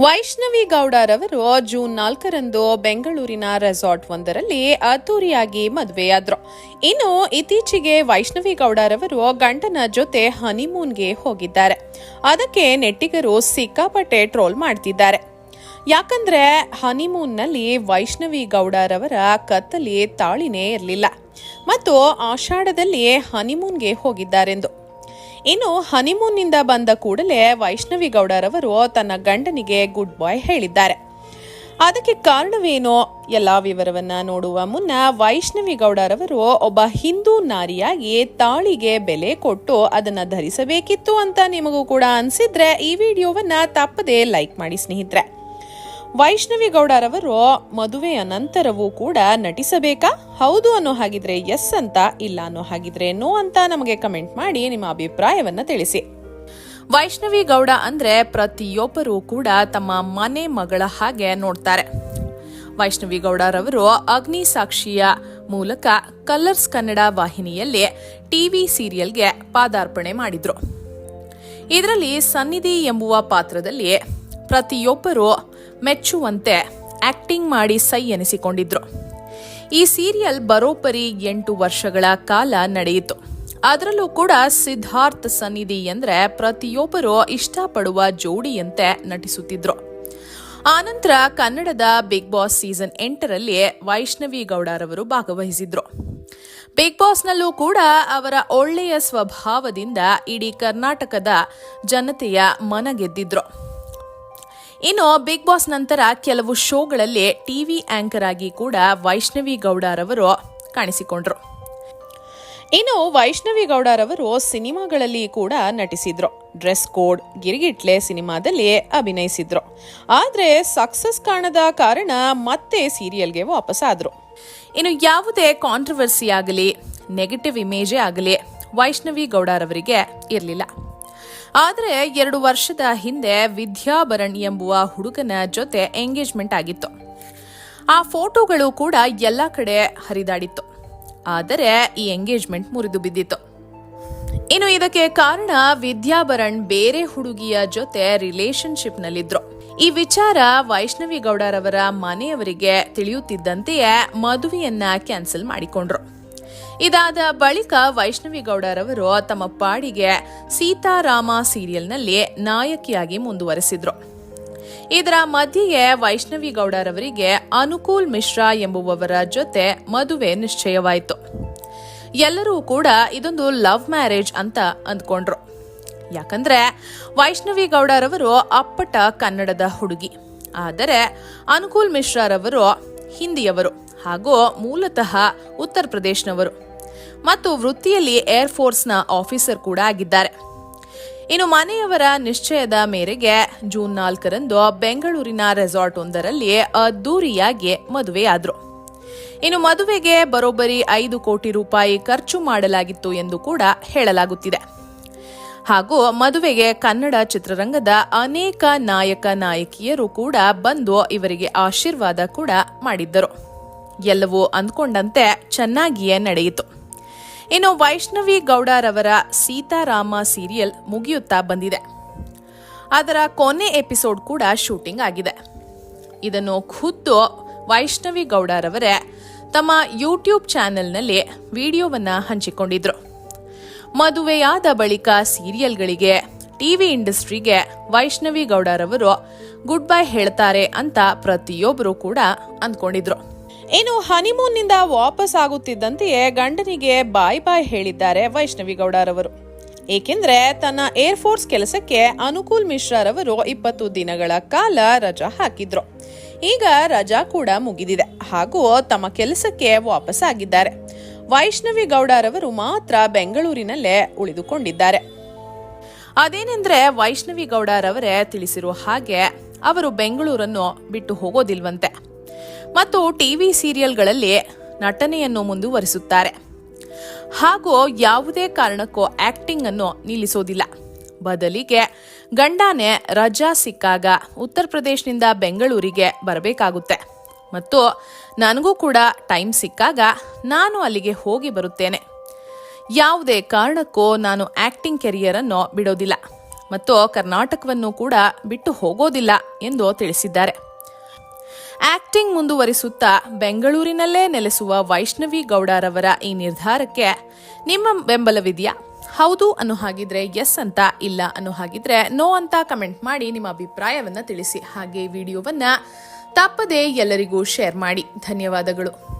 Vaishnavi ಗೌಡರವರು June ನಾಲ್ಕರಂದು ಬೆಂಗಳೂರಿನ resort ಒಂದರಲ್ಲಿ ಅದ್ದೂರಿಯಾಗಿ ಮದುವೆಯಾದ್ರು. ಇನ್ನು ಇತ್ತೀಚೆಗೆ ವೈಷ್ಣವಿ ಗೌಡರವರು ಗಂಡನ ಜೊತೆ ಹನಿಮೂನ್ಗೆ ಹೋಗಿದ್ದಾರೆ. ಅದಕ್ಕೆ ನೆಟ್ಟಿಗರು ಸಿಕ್ಕಾಪಟ್ಟೆ ಟ್ರೋಲ್ ಮಾಡ್ತಿದ್ದಾರೆ. ಯಾಕಂದ್ರೆ ಹನಿಮೂನ್ನಲ್ಲಿ ವೈಷ್ಣವಿ ಗೌಡರವರ ಕತ್ತಲಿ ತಾಳಿನೇ ಇರಲಿಲ್ಲ. ಮತ್ತು ಆಷಾಢದಲ್ಲಿ ಹನಿಮೂನ್ಗೆ ಹೋಗಿದ್ದಾರೆಂದು. ಇನ್ನು ಹನಿಮೂನ್ನಿಂದ ಬಂದ ಕೂಡಲೇ ವೈಷ್ಣವಿ ಗೌಡರವರು ತನ್ನ ಗಂಡನಿಗೆ ಗುಡ್ ಬಾಯ್ ಹೇಳಿದ್ದಾರೆ. ಅದಕ್ಕೆ ಕಾರಣವೇನೋ? ಎಲ್ಲ ವಿವರವನ್ನ ನೋಡುವ ಮುನ್ನ ವೈಷ್ಣವಿ ಗೌಡರವರು ಒಬ್ಬ ಹಿಂದೂ ನಾರಿಯಾಗಿ ತಾಳಿಗೆ ಬೆಲೆ ಕೊಟ್ಟು ಅದನ್ನ ಧರಿಸಬೇಕಿತ್ತು ಅಂತ ನಿಮಗೂ ಕೂಡ ಅನ್ಸಿದ್ರೆ ಈ ವಿಡಿಯೋವನ್ನ ತಪ್ಪದೇ ಲೈಕ್ ಮಾಡಿ ಸ್ನೇಹಿತರೆ. ವೈಷ್ಣವಿ ಗೌಡರವರು ಮದುವೆಯ ನಂತರವೂ ಕೂಡ ನಟಿಸಬೇಕಾ? ಹೌದು ಅನ್ನೋ ಹಾಗಿದ್ರೆ ಎಸ್ ಅಂತ, ಇಲ್ಲ ಅನ್ನೋ ಹಾಗಿದ್ರೆ ನೋ ಅಂತ ನಮಗೆ ಕಮೆಂಟ್ ಮಾಡಿ ನಿಮ್ಮ ಅಭಿಪ್ರಾಯವನ್ನ ತಿಳಿಸಿ. ವೈಷ್ಣವಿ ಗೌಡ ಅಂದ್ರೆ ಪ್ರತಿಯೊಬ್ಬರೂ ಕೂಡ ತಮ್ಮ ಮನೆ ಮಗಳ ಹಾಗೆ ನೋಡ್ತಾರೆ. ವೈಷ್ಣವಿ ಗೌಡರವರು ಅಗ್ನಿ ಸಾಕ್ಷಿಯ ಮೂಲಕ ಕಲರ್ಸ್ ಕನ್ನಡ ವಾಹಿನಿಯಲ್ಲಿ ಟಿವಿ ಸೀರಿಯಲ್ಗೆ ಪಾದಾರ್ಪಣೆ ಮಾಡಿದ್ರು. ಇದರಲ್ಲಿ ಸನ್ನಿಧಿ ಎಂಬುವ ಪಾತ್ರದಲ್ಲಿ ಪ್ರತಿಯೊಬ್ಬರು ಮೆಚ್ಚುವಂತೆ ಆಕ್ಟಿಂಗ್ ಮಾಡಿ ಸೈ ಎನಿಸಿಕೊಂಡಿದ್ರು. ಈ ಸೀರಿಯಲ್ ಬರೋಬ್ಬರಿ ಎಂಟು ವರ್ಷಗಳ ಕಾಲ ನಡೆಯಿತು. ಅದರಲ್ಲೂ ಕೂಡ ಸಿದ್ಧಾರ್ಥ್ ಸನ್ನಿಧಿ ಎಂದ್ರೆ ಪ್ರತಿಯೊಬ್ಬರು ಇಷ್ಟಪಡುವ ಜೋಡಿಯಂತೆ ನಟಿಸುತ್ತಿದ್ರು. ಆನಂತರ ಕನ್ನಡದ ಬಿಗ್ ಬಾಸ್ ಸೀಸನ್ ಎಂಟರಲ್ಲಿ ವೈಷ್ಣವಿ ಗೌಡರವರು ಭಾಗವಹಿಸಿದ್ರು. ಬಿಗ್ ಬಾಸ್ನಲ್ಲೂ ಕೂಡ ಅವರ ಒಳ್ಳೆಯ ಸ್ವಭಾವದಿಂದ ಇಡೀ ಕರ್ನಾಟಕದ ಜನತೆಯ ಮನ ಗೆದ್ದಿದ್ರು. ಇನ್ನು ಬಿಗ್ ಬಾಸ್ ನಂತರ ಕೆಲವು ಶೋಗಳಲ್ಲಿ ಟಿವಿ ಆಂಕರ್ ಆಗಿ ಕೂಡ ವೈಷ್ಣವಿ ಗೌಡರವರು ಕಾಣಿಸಿಕೊಂಡ್ರು. ಇನ್ನು ವೈಷ್ಣವಿ ಗೌಡರವರು ಸಿನಿಮಾಗಳಲ್ಲಿ ಕೂಡ ನಟಿಸಿದ್ರು. ಡ್ರೆಸ್ ಕೋಡ್ ಗಿರಿಗಿಟ್ಲೆ ಸಿನಿಮಾದಲ್ಲಿ ಅಭಿನಯಿಸಿದ್ರು. ಆದ್ರೆ ಸಕ್ಸಸ್ ಕಾಣದ ಕಾರಣ ಮತ್ತೆ ಸೀರಿಯಲ್ಗೆ ವಾಪಸ್ ಆದ್ರು. ಇನ್ನು ಯಾವುದೇ ಕಾಂಟ್ರವರ್ಸಿ ಆಗಲಿ ನೆಗೆಟಿವ್ ಇಮೇಜೇ ಆಗಲಿ ವೈಷ್ಣವಿ ಗೌಡರವರಿಗೆ ಇರಲಿಲ್ಲ. ಆದರೆ ಎರಡು ವರ್ಷದ ಹಿಂದೆ ವಿದ್ಯಾಭರಣ್ ಎಂಬುವ ಹುಡುಗನ ಜೊತೆ ಎಂಗೇಜ್ಮೆಂಟ್ ಆಗಿತ್ತು. ಆ ಫೋಟೋಗಳು ಕೂಡ ಎಲ್ಲ ಕಡೆ ಹರಿದಾಡಿತ್ತು. ಆದರೆ ಈ ಎಂಗೇಜ್ಮೆಂಟ್ ಮುರಿದು ಬಿದ್ದಿತ್ತು. ಇನ್ನು ಇದಕ್ಕೆ ಕಾರಣ ವಿದ್ಯಾಭರಣ್ ಬೇರೆ ಹುಡುಗಿಯ ಜೊತೆ ರಿಲೇಶನ್ಶಿಪ್ನಲ್ಲಿದ್ರು ಈ ವಿಚಾರ ವೈಷ್ಣವಿ ಗೌಡರವರ ಮನೆಯವರಿಗೆ ತಿಳಿಯುತ್ತಿದ್ದಂತೆಯೇ ಮದುವೆಯನ್ನ ಕ್ಯಾನ್ಸಲ್ ಮಾಡಿಕೊಂಡ್ರು. ಇದಾದ ಬಳಿಕ ವೈಷ್ಣವಿ ಗೌಡರವರು ತಮ್ಮ ಪಾಡಿಗೆ ಸೀತಾರಾಮ ಸೀರಿಯಲ್ನಲ್ಲಿ ನಾಯಕಿಯಾಗಿ ಮುಂದುವರೆಸಿದ್ರು. ಇದರ ಮಧ್ಯೆಯೇ ವೈಷ್ಣವಿ ಗೌಡರವರಿಗೆ ಅನುಕೂಲ್ ಮಿಶ್ರಾ ಎಂಬುವವರ ಜೊತೆ ಮದುವೆ ನಿಶ್ಚಯವಾಯಿತು. ಎಲ್ಲರೂ ಕೂಡ ಇದೊಂದು ಲವ್ ಮ್ಯಾರೇಜ್ ಅಂತ ಅಂದ್ಕೊಂಡ್ರು. ಯಾಕಂದ್ರೆ ವೈಷ್ಣವಿ ಗೌಡರವರು ಅಪ್ಪಟ ಕನ್ನಡದ ಹುಡುಗಿ. ಆದರೆ ಅನುಕೂಲ್ ಮಿಶ್ರಾರವರು ಹಿಂದಿಯವರು. ಹಾಗೂ ಮೂಲತಃ ಉತ್ತರ ಪ್ರದೇಶನವರು. ಮತ್ತು ವೃತ್ತಿಯಲ್ಲಿ ಏರ್ ಫೋರ್ಸ್ನ ಆಫೀಸರ್ ಕೂಡ ಆಗಿದ್ದಾರೆ. ಇನ್ನು ಮನೆಯವರ ನಿಶ್ಚಯದ ಮೇರೆಗೆ ಜೂನ್ ನಾಲ್ಕರಂದು ಬೆಂಗಳೂರಿನ ರೆಸಾರ್ಟ್ ಒಂದರಲ್ಲಿ ಅದ್ದೂರಿಯಾಗಿ ಮದುವೆಯಾದರು. ಇನ್ನು ಮದುವೆಗೆ ಬರೋಬ್ಬರಿ ಐದು ಕೋಟಿ ರೂಪಾಯಿ ಖರ್ಚು ಮಾಡಲಾಗಿತ್ತು ಎಂದು ಕೂಡ ಹೇಳಲಾಗುತ್ತಿದೆ. ಹಾಗೂ ಮದುವೆಗೆ ಕನ್ನಡ ಚಿತ್ರರಂಗದ ಅನೇಕ ನಾಯಕ ನಾಯಕಿಯರು ಕೂಡ ಬಂದು ಇವರಿಗೆ ಆಶೀರ್ವಾದ ಕೂಡ ಮಾಡಿದ್ದರು. ಎಲ್ಲವೂ ಅಂದ್ಕೊಂಡಂತೆ ಚೆನ್ನಾಗಿಯೇ ನಡೆಯಿತು. ಇನ್ನು ವೈಷ್ಣವಿ ಗೌಡರವರ ಸೀತಾರಾಮ ಸೀರಿಯಲ್ ಮುಗಿಯುತ್ತಾ ಬಂದಿದೆ. ಅದರ ಕೊನೆ ಎಪಿಸೋಡ್ ಕೂಡ ಶೂಟಿಂಗ್ ಆಗಿದೆ. ಇದನ್ನು ಖುದ್ದು ವೈಷ್ಣವಿ ಗೌಡರವರೇ ತಮ್ಮ ಯೂಟ್ಯೂಬ್ ಚಾನೆಲ್ನಲ್ಲಿ ವಿಡಿಯೋವನ್ನ ಹಂಚಿಕೊಂಡಿದ್ರು. ಮದುವೆಯಾದ ಬಳಿಕ ಸೀರಿಯಲ್ಗಳಿಗೆ, ಟಿವಿ ಇಂಡಸ್ಟ್ರಿಗೆ ವೈಷ್ಣವಿ ಗೌಡರವರು ಗುಡ್ ಬೈ ಹೇಳ್ತಾರೆ ಅಂತ ಪ್ರತಿಯೊಬ್ಬರು ಕೂಡ ಅಂದ್ಕೊಂಡಿದ್ರು. ಇನ್ನು ಹನಿಮೂನ್ನಿಂದ ವಾಪಸ್ ಆಗುತ್ತಿದ್ದಂತೆಯೇ ಗಂಡನಿಗೆ ಬಾಯ್ ಬಾಯ್ ಹೇಳಿದ್ದಾರೆ ವೈಷ್ಣವಿ ಗೌಡರವರು. ಏಕೆಂದ್ರೆ ತನ್ನ ಏರ್ ಫೋರ್ಸ್ ಕೆಲಸಕ್ಕೆ ಅನುಕೂಲ್ ಮಿಶ್ರಾರವರು ಇಪ್ಪತ್ತು ದಿನಗಳ ಕಾಲ ರಜಾ ಹಾಕಿದ್ರು. ಈಗ ರಜಾ ಕೂಡ ಮುಗಿದಿದೆ. ಹಾಗೂ ತಮ್ಮ ಕೆಲಸಕ್ಕೆ ವಾಪಸ್ ಆಗಿದ್ದಾರೆ. ವೈಷ್ಣವಿ ಗೌಡರವರು ಮಾತ್ರ ಬೆಂಗಳೂರಿನಲ್ಲೇ ಉಳಿದುಕೊಂಡಿದ್ದಾರೆ. ಅದೇನೆಂದ್ರೆ ವೈಷ್ಣವಿ ಗೌಡರವರೇ ತಿಳಿಸಿರುವ ಹಾಗೆ ಅವರು ಬೆಂಗಳೂರನ್ನು ಬಿಟ್ಟು ಹೋಗೋದಿಲ್ವಂತೆ. ಮತ್ತು ಟಿವಿ ಸೀರಿಯಲ್ಗಳಲ್ಲಿ ನಟನೆಯನ್ನು ಮುಂದುವರಿಸುತ್ತಾರೆ. ಹಾಗೂ ಯಾವುದೇ ಕಾರಣಕ್ಕೂ ಆಕ್ಟಿಂಗ್ ಅನ್ನು ನಿಲ್ಲಿಸೋದಿಲ್ಲ. ಬದಲಿಗೆ ಗಂಡಾನೆ ರಜಾ ಸಿಕ್ಕಾಗ ಉತ್ತರ ಪ್ರದೇಶದಿಂದ ಬೆಂಗಳೂರಿಗೆ ಬರಬೇಕಾಗುತ್ತೆ. ಮತ್ತು ನನಗೂ ಕೂಡ ಟೈಮ್ ಸಿಕ್ಕಾಗ ನಾನು ಅಲ್ಲಿಗೆ ಹೋಗಿ ಬರುತ್ತೇನೆ. ಯಾವುದೇ ಕಾರಣಕ್ಕೂ ನಾನು ಆಕ್ಟಿಂಗ್ ಕೆರಿಯರನ್ನು ಬಿಡೋದಿಲ್ಲ. ಮತ್ತು ಕರ್ನಾಟಕವನ್ನು ಕೂಡ ಬಿಟ್ಟು ಹೋಗೋದಿಲ್ಲ ಎಂದು ತಿಳಿಸಿದ್ದಾರೆ. ಆಕ್ಟಿಂಗ್ ಮುಂದುವರಿಸುತ್ತಾ ಬೆಂಗಳೂರಿನಲ್ಲೇ ನೆಲೆಸುವ ವೈಷ್ಣವಿ ಗೌಡರವರ ಈ ನಿರ್ಧಾರಕ್ಕೆ ನಿಮ್ಮ ಬೆಂಬಲವಿದೆಯಾ? ಹೌದು ಅನ್ನು ಹಾಗಿದ್ರೆ ಎಸ್ ಅಂತ, ಇಲ್ಲ ಅನ್ನೋ ಹಾಗಿದ್ರೆ ನೋ ಅಂತ ಕಮೆಂಟ್ ಮಾಡಿ ನಿಮ್ಮ ಅಭಿಪ್ರಾಯವನ್ನ ತಿಳಿಸಿ. ಹಾಗೆ ವಿಡಿಯೋವನ್ನ ತಪ್ಪದೇ ಎಲ್ಲರಿಗೂ ಶೇರ್ ಮಾಡಿ. ಧನ್ಯವಾದಗಳು.